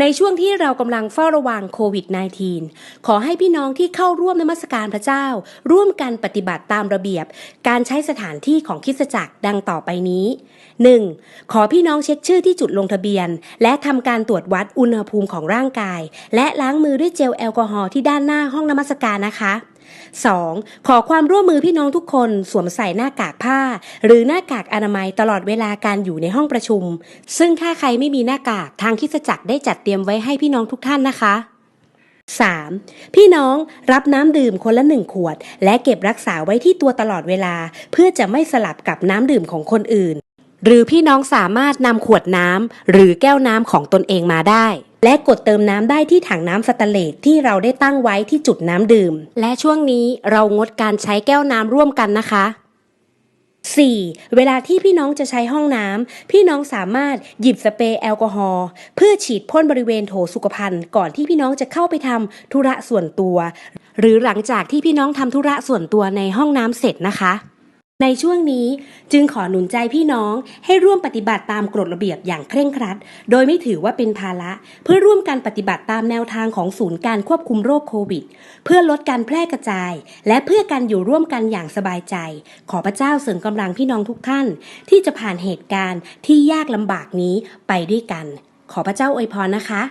ในช่วงที่เรากำลังเฝ้าระวังโควิด -19 ขอให้พี่น้องที่เข้าร่วมนมัสการพระเจ้า ร่วมกันปฏิบัติตามระเบียบ การใช้สถานที่ของคิสจักรดังต่อไปนี้ 1. ขอพี่น้องเช็คชื่อที่จุดลงทะเบียน และทำการตรวจวัดอุณหภูมิของร่างกาย และล้างมือด้วยเจลแอลกอฮอล์ที่ด้านหน้าห้องนมัสการนะคะ 2. ขอความร่วมมือพี่น้องทุกคนสวมใส่หน้ากากผ้า หรือหน้ากากอนามัยตลอดเวลาการอยู่ในห้องประชุม ซึ่งถ้าใครไม่มีหน้ากากทางคิสจักรได้จัดเตรียมไว้ให้พี่น้องทุกท่านนะคะ 3. พี่น้องรับน้ำดื่มคนละหนึ่งขวด และเก็บรักษาไว้ที่ตัวตลอดเวลา เพื่อจะไม่สลับกับน้ำดื่มของคนอื่น หรือพี่น้องสามารถนำขวดน้ำหรือแก้วน้ำของตนเองมาได้ และกดเติมน้ำได้ที่ถังน้ำสแตนเลสที่เราได้ตั้งไว้ที่จุดน้ำดื่ม และช่วงนี้เรางดการใช้แก้วน้ำร่วมกันนะคะ 4. เวลาที่พี่น้องจะใช้ห้องน้ำพี่น้องสามารถหยิบสเปรย์แอลกอฮอล์เพื่อฉีดพ่นบริเวณโถสุขภัณฑ์ก่อนที่พี่น้องจะเข้าไปทำธุระส่วนตัว หรือหลังจากที่พี่น้องทำธุระส่วนตัวในห้องน้ำเสร็จนะคะ ในช่วงนี้จึงขอหนุนใจพี่น้องให้ร่วมปฏิบัติตามกฎระเบียบอย่างเคร่งครัด โดยไม่ถือว่าเป็นภาระ เพื่อร่วมกันปฏิบัติตามแนวทางของศูนย์การควบคุมโรคโควิด เพื่อลดการแพร่กระจาย และเพื่อการอยู่ร่วมกันอย่างสบายใจ ขอพระเจ้าเสริมกำลังพี่น้องทุกท่าน ที่จะผ่านเหตุการณ์ที่ยากลำบากนี้ไปด้วยกัน ขอพระเจ้าอวยพรนะคะ